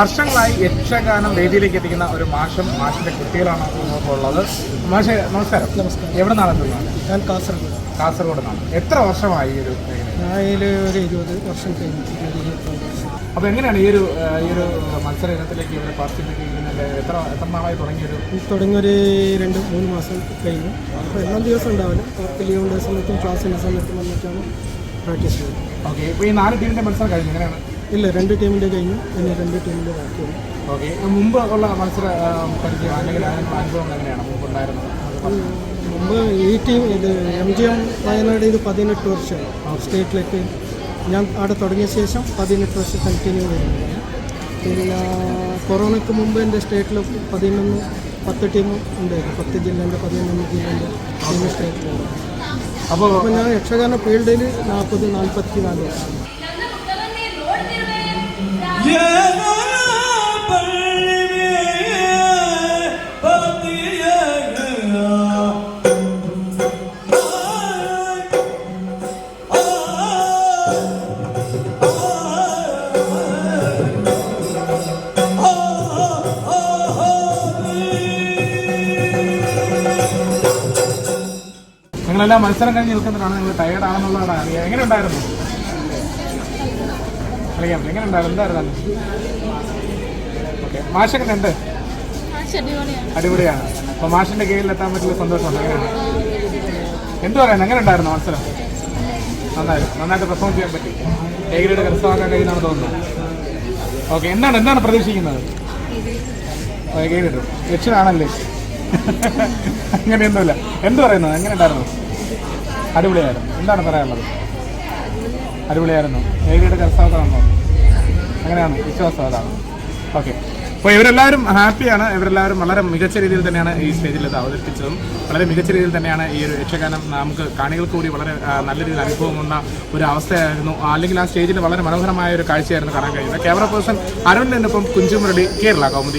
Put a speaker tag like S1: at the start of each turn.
S1: വർഷങ്ങളായി യക്ഷഗാനം വേദിയിലേക്ക് എത്തിക്കുന്ന ഒരു മാഷം മാഷിന്റെ കുട്ടികളാണ് ഉള്ളത്. മാഷെ നമസ്കാരം.
S2: നമസ്കാരം.
S1: എവിടെ നിന്നാണ്
S2: ഞാൻ കാസർഗോഡ്.
S1: കാസർഗോഡ് നിന്നാണ്. എത്ര വർഷമായി ഈ ഒരു
S2: ഒരു ഇരുപത് വർഷം
S1: അപ്പോൾ എങ്ങനെയാണ് ഈ ഒരു ഈ ഒരു മത്സര ഇനത്തിലേക്ക് ഇവരെ പാർട്ടിസിപ്പേറ്റ് ചെയ്യുന്നതിന്റെ എത്ര എത്ര നാളായി തുടങ്ങിയൊരു
S2: തുടങ്ങിയൊരു രണ്ട് മൂന്ന് മാസം കഴിഞ്ഞു. അപ്പോൾ എല്ലാ ദിവസം ഉണ്ടാവില്ല. ലീവിന്റെ സമയത്തും ക്ലാസ്സിന്റെ സമയത്തും വന്നിട്ടാണ് പ്രാക്ടീസ് ചെയ്യുന്നത്.
S1: ഓക്കെ. ഇപ്പോൾ ഈ നാല് ടീമിന്റെ മത്സരം കഴിഞ്ഞു. എങ്ങനെയാണ്?
S2: ഇല്ല രണ്ട് ടീമിന്റെ കഴിഞ്ഞു. പിന്നെ രണ്ട് ടീമിന്റെ ബാക്കിയുള്ളൂ
S1: ഓക്കെ. മുമ്പ് ഉള്ള മത്സര പരിചയം അല്ലെങ്കിൽ അനുഭവങ്ങൾ എങ്ങനെയാണ്? മുമ്പ് ഉണ്ടായിരുന്നത്?
S2: മുമ്പ് ഈ ടീം ഇത് എം ജി എം വയനാട് ഇത് പതിനെട്ട് വർഷം. സ്റ്റേറ്റിലേക്ക് ഞാൻ അവിടെ തുടങ്ങിയ ശേഷം പതിനെട്ട് വർഷം കണ്ടിന്യൂ ചെയ്യുന്നതാണ് പിന്നെ കൊറോണയ്ക്ക് മുമ്പ് എന്റെ സ്റ്റേറ്റിൽ പതിനൊന്ന് പത്ത് ടീം ഉണ്ടായിരുന്നു. പത്ത് ജില്ലേന്റെ പതിനൊന്ന് ജില്ലേന്റെ ടീം സ്റ്റേറ്റിലുണ്ട്
S1: അപ്പോൾ
S2: അപ്പോൾ ഞാൻ യക്ഷഗാന ഫീൽഡിൽ നാൽപ്പത് നാൽപ്പത്തി നാല് വർഷം.
S1: മത്സരം കഴിഞ്ഞ് നിൽക്കുന്നതാണ് നിങ്ങൾ ടയേർഡ് ആണെന്നുള്ളതാണ് അറിയാം. എങ്ങനെ ഉണ്ടായിരുന്നു? അറിയാം. എങ്ങനെ ഉണ്ടായിരുന്നു എന്തായിരുന്നു? ഓക്കെ. മാഷൊക്കെ ഉണ്ട് അടിപൊളിയാണ്. അപ്പൊ മാഷിന്റെ കീഴിൽ എത്താൻ പറ്റിയ സന്തോഷമുണ്ട് എങ്ങനെയാണ് എന്ത് പറയാൻ എങ്ങനെ ഉണ്ടായിരുന്നു മത്സരം? നന്നായിരുന്നു നന്നായിട്ട് പെർഫോം ചെയ്യാൻ പറ്റി. എ ഗ്രേഡ് കരസ്ഥമാക്കാൻ കഴിയുന്നതാണ് തോന്നുന്നത്. ഓക്കെ. എന്താണ്? എന്താണ് പ്രതീക്ഷിക്കുന്നത്? എ ഗ്രേഡ് ലക്ഷ്യമാണല്ലേ അങ്ങനെയൊന്നുമില്ല. എന്ത് പറയുന്നത്? എങ്ങനെ ഉണ്ടായിരുന്നു അടിപൊളിയായിരുന്നു. എന്താണ് പറയാനുള്ളത്? അടിപൊളിയായിരുന്നു. എ ഗ്രേഡ് കരസ്ഥമാക്കണമെന്നോ അങ്ങനെയാണ്. വിശ്വാസം അതാണ്. ഓക്കെ അപ്പോൾ ഇവരെല്ലാവരും ഹാപ്പിയാണ്. ഇവരെല്ലാവരും വളരെ മികച്ച രീതിയിൽ തന്നെയാണ് ഈ സ്റ്റേജിൽ ഇത് അവതരിപ്പിച്ചതും. വളരെ മികച്ച രീതിയിൽ തന്നെയാണ് ഈ ഒരു യക്ഷഗാനം നമുക്ക് കാണികൾക്ക് കൂടി വളരെ നല്ല രീതിയിൽ അനുഭവം വന്ന ഒരു അവസ്ഥയായിരുന്നു. അല്ലെങ്കിൽ ആ സ്റ്റേജിൽ വളരെ മനോഹരമായ ഒരു കാഴ്ചയായിരുന്നു കാണാൻ കഴിയുന്നത്. ക്യാമറ പേഴ്സൺ അരുണിനൊപ്പം കുഞ്ചുമുരളി കേരള കൗമുദി.